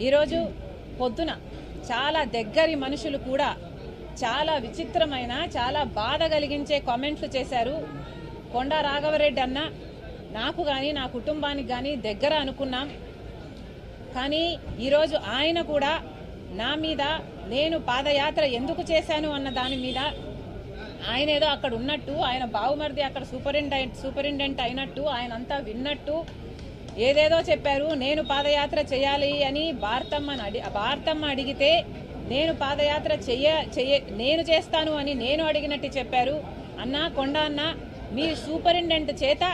ఈరోజు పొద్దున చాలా దగ్గరి మనుషులు కూడా చాలా విచిత్రమైన చాలా బాధ కలిగించే కామెంట్లు చేశారు. కొండా రాఘవరెడ్డి అన్న నాకు కానీ నా కుటుంబానికి కానీ దగ్గర అనుకున్నాం. కానీ ఈరోజు ఆయన కూడా నా మీద నేను పాదయాత్ర ఎందుకు చేశాను అన్న దాని మీద ఆయన ఏదో అక్కడ ఉన్నట్టు ఆయన బావుమరిది అక్కడ సూపరింటెండెంట్ సూపరింటెండెంట్ అయినట్టు ఆయన అంతా విన్నట్టు ఏదేదో చెప్పారు నేను పాదయాత్ర చేయాలి అని భారతమ్మను అడి భారతమ్మ అడిగితే నేను పాదయాత్ర చెయ్య చెయ్య నేను చేస్తాను అని నేను అడిగినట్టు చెప్పారు. అన్న కొండ అన్న మీ సూపరింటెండెంట్ చేత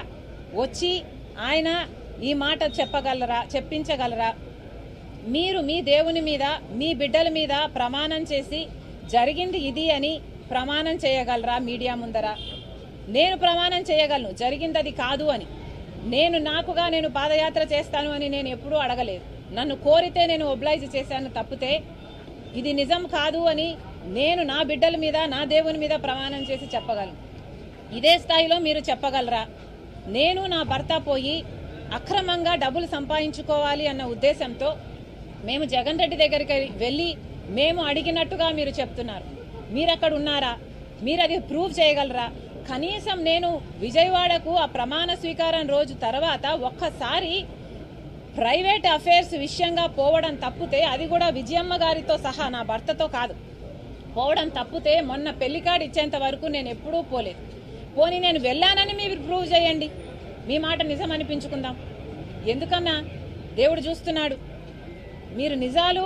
వచ్చి ఆయన ఈ మాట చెప్పగలరా చెప్పించగలరా? మీరు మీ దేవుని మీద మీ బిడ్డల మీద ప్రమాణం చేసి జరిగింది ఇది అని ప్రమాణం చేయగలరా మీడియా ముందర? నేను ప్రమాణం చేయగలను జరిగింది అది కాదు అని. నేను నాకుగా నేను పాదయాత్ర చేస్తాను అని నేను ఎప్పుడూ అడగలేదు. నన్ను కోరితే నేను ఒబ్లైజ్ చేశాను తప్పితే ఇది నిజం కాదు అని నేను నా బిడ్డల మీద నా దేవుని మీద ప్రమాణం చేసి చెప్పగలను. ఇదే స్థాయిలో మీరు చెప్పగలరా? నేను నా భర్త పోయి అక్రమంగా డబ్బులు సంపాదించుకోవాలి అన్న ఉద్దేశంతో మేము జగన్ రెడ్డి దగ్గరికి వెళ్ళి మేము అడిగినట్టుగా మీరు చెప్తున్నారు. మీరు అక్కడ ఉన్నారా? మీరు అది ప్రూవ్ చేయగలరా? కనీసం నేను విజయవాడకు ఆ ప్రమాణ స్వీకారం రోజు తర్వాత ఒక్కసారి ప్రైవేట్ అఫైర్స్ విషయంగా పోవడం తప్పితే అది కూడా విజయమ్మ గారితో సహా నా భర్తతో కాదు. పోవడం తప్పితే మొన్న పెళ్ళి కార్డు ఇచ్చేంత వరకు నేను ఎప్పుడూ పోలేదు. పోనీ నేను వెళ్ళానని మీరు ప్రూవ్ చేయండి. మీ మాట నిజం అనిపించుకుందాం. ఎందుకన్నా? దేవుడు చూస్తున్నాడు. మీరు నిజాలు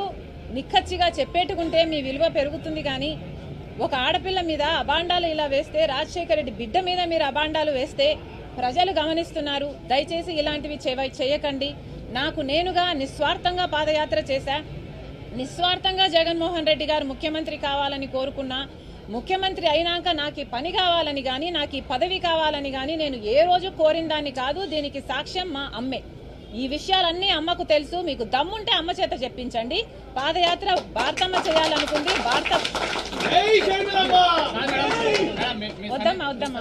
నిక్కచ్చిగా చెప్పేట్టుకుంటే మీ విలువ పెరుగుతుంది కానీ ఒక ఆడపిల్ల మీద అబాండాలు ఇలా వేస్తే రాజశేఖర రెడ్డి బిడ్డ మీద మీరు అబాండాలు వేస్తే ప్రజలు గమనిస్తున్నారు. దయచేసి ఇలాంటివి చేయకండి. నాకు నేనుగా నిస్వార్థంగా పాదయాత్ర చేశా. నిస్వార్థంగా జగన్మోహన్ రెడ్డి గారు ముఖ్యమంత్రి కావాలని కోరుకున్నా ముఖ్యమంత్రి అయినాక నాకు ఈ పని కావాలని కానీ నాకు ఈ పదవి కావాలని కానీ నేను ఏ రోజు కోరిన దాన్ని కాదు దీనికి సాక్ష్యం మా అమ్మే. ఈ విషయాలన్నీ అమ్మకు తెలుసు. మీకు దమ్ముంటే అమ్మ చేత చెప్పించండి. పాదయాత్ర భారతమ్మ చేయాలనుకుంది. భారత వద్దమ్మా వద్దమ్మా.